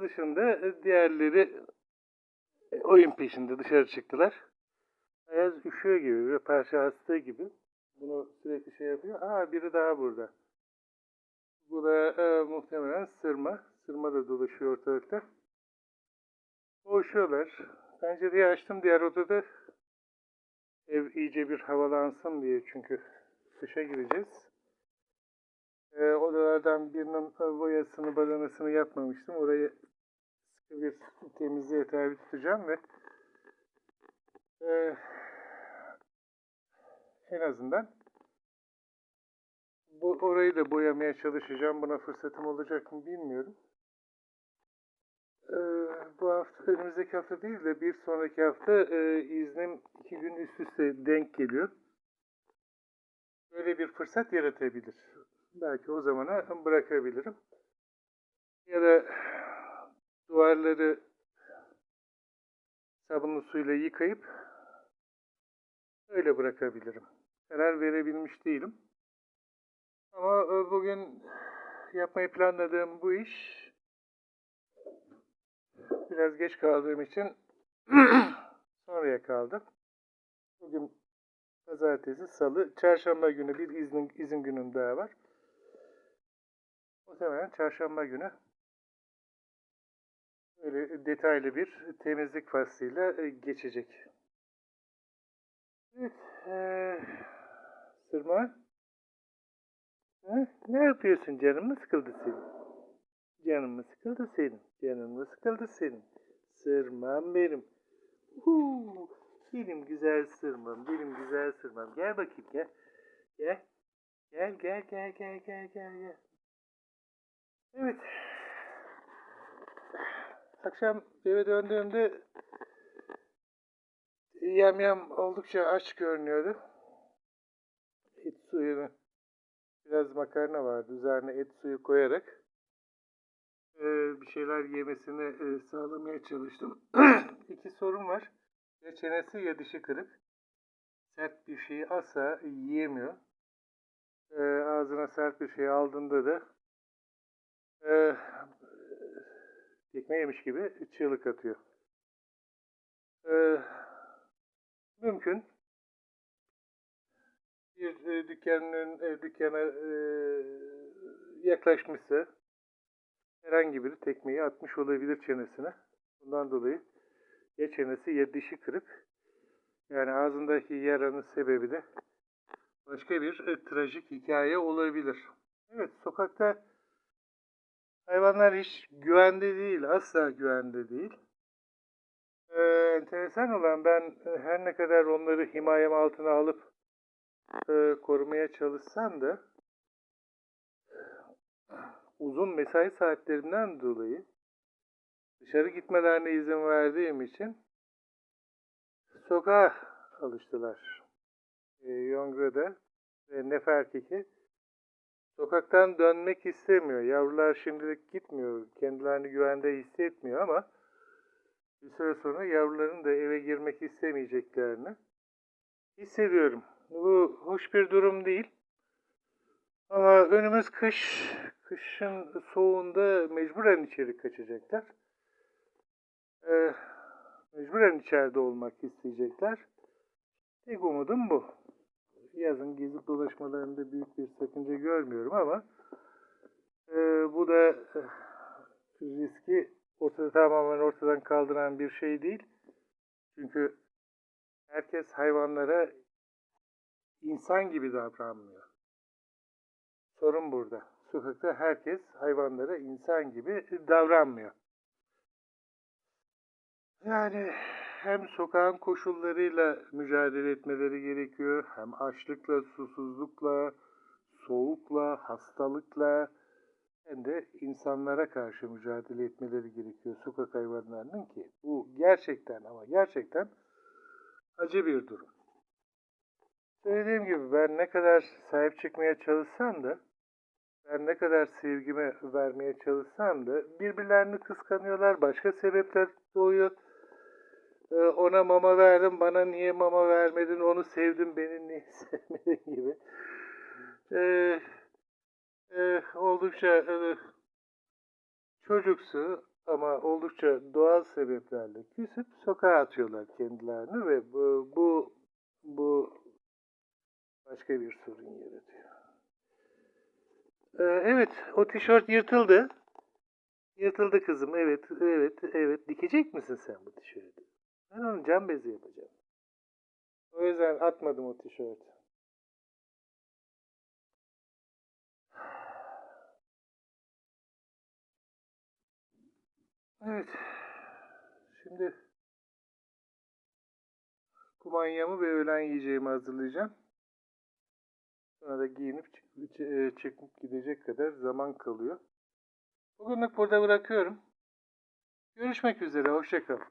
dışında e, diğerleri e, oyun peşinde dışarı çıktılar. Ayaz üşüyor gibi, bir parça hasta gibi. Bunu sürekli şey yapıyor. Aa biri daha burada. Bu da e, muhtemelen sırma. Sırma da dolaşıyor ortalıkta. Boğuşuyorlar. Pencereyi açtım diğer odada. Ev iyice bir havalansın diye çünkü kışa gireceğiz. E, odalardan birinin boyasını, badanasını yapmamıştım. Orayı sıkı bir temizliğe tabi tutacağım ve e, en azından bu orayı da boyamaya çalışacağım. Buna fırsatım olacak mı bilmiyorum. Ee, bu hafta önümüzdeki hafta değil de bir sonraki hafta e, iznim iki gün üst üste denk geliyor. Böyle bir fırsat yaratabilir. Belki o zamana bırakabilirim. Ya da duvarları sabunlu suyla yıkayıp öyle bırakabilirim. Karar verebilmiş değilim. Ama e, bugün yapmayı planladığım bu iş biraz geç kaldığım için sonraya kaldı. Bugün pazartesi, salı, çarşamba günü bir izin, izin günüm daha var. Muhtemelen çarşamba günü böyle detaylı bir temizlik faslıyla e, geçecek. Evet, eee Sırma. Ha? Ne yapıyorsun? Canın mı sıkıldı senin? Canın mı sıkıldı senin? Canın mı sıkıldı senin? Sırmam benim. Huu, benim güzel sırmam, benim güzel sırmam. Gel bakayım gel. Gel. Gel gel gel gel gel gel gel. Evet. Akşam eve döndüğümde yamyam oldukça aç görünüyordu. Et suyunu biraz makarna vardı. Üzerine et suyu koyarak e, bir şeyler yemesini e, sağlamaya çalıştım. İki sorun var. Ya çenesi ya dişi kırık. Sert bir şeyi asla yiyemiyor. E, ağzına sert bir şey aldığında da e, tekme yemiş gibi çığlık atıyor. E, mümkün bir e, dükkanın e, dükkana e, yaklaşmışsa herhangi biri tekmeyi atmış olabilir çenesine. Bundan dolayı ya çenesi ya dişi kırık. Yani ağzındaki yaranın sebebi de başka bir e, trajik hikaye olabilir. Evet sokakta hayvanlar hiç güvende değil. Asla güvende değil. Ee, enteresan olan ben e, her ne kadar onları himayem altına alıp e, korumaya çalışsam da uzun mesai saatlerinden dolayı dışarı gitmelerine izin verdiğim için sokağa alıştılar. E, Yongra'da ve Nefertiti sokaktan dönmek istemiyor. Yavrular şimdilik gitmiyor. Kendilerini güvende hissetmiyor ama bir süre sonra yavruların da eve girmek istemeyeceklerini hissediyorum. Bu hoş bir durum değil. Ama önümüz kış. Kışın soğuğunda mecburen içeri kaçacaklar. Ee, mecburen içeride olmak isteyecekler. Tek umudum bu. Yazın gezip dolaşmalarında büyük bir sakınca görmüyorum ama e, bu da e, riski ortada tamamen ortadan kaldıran bir şey değil. Çünkü herkes hayvanlara insan gibi davranmıyor. Sorun burada. Sokakta herkes hayvanlara insan gibi davranmıyor. Yani hem sokağın koşullarıyla mücadele etmeleri gerekiyor, hem açlıkla, susuzlukla, soğukla, hastalıkla hem de insanlara karşı mücadele etmeleri gerekiyor sokak hayvanlarının ki bu gerçekten ama gerçekten acı bir durum. Söylediğim gibi ben ne kadar sahip çıkmaya çalışsam da ben ne kadar sevgimi vermeye çalışsam da birbirlerini kıskanıyorlar. Başka sebepler doğuyor. Ee, ona mama verdim, bana niye mama vermedin, onu sevdim, beni niye sevmedin gibi. Ee, e, oldukça e, çocuksu, ama oldukça doğal sebeplerle küsüp sokağa atıyorlar kendilerini ve bu bu, bu başka bir sorun yaratıyor. Ee, evet, o tişört yırtıldı. Yırtıldı kızım. Evet, evet, evet. Dikecek misin sen bu tişörtü? Ben onu cam bezi yapacağım. O yüzden atmadım o tişörtü. Evet. Şimdi kumanyamı ve öğlen yiyeceğimi hazırlayacağım. Sonra da giyinip çık- e, çıkıp gidecek kadar zaman kalıyor. Bugünlük burada bırakıyorum. Görüşmek üzere. Hoşçakalın.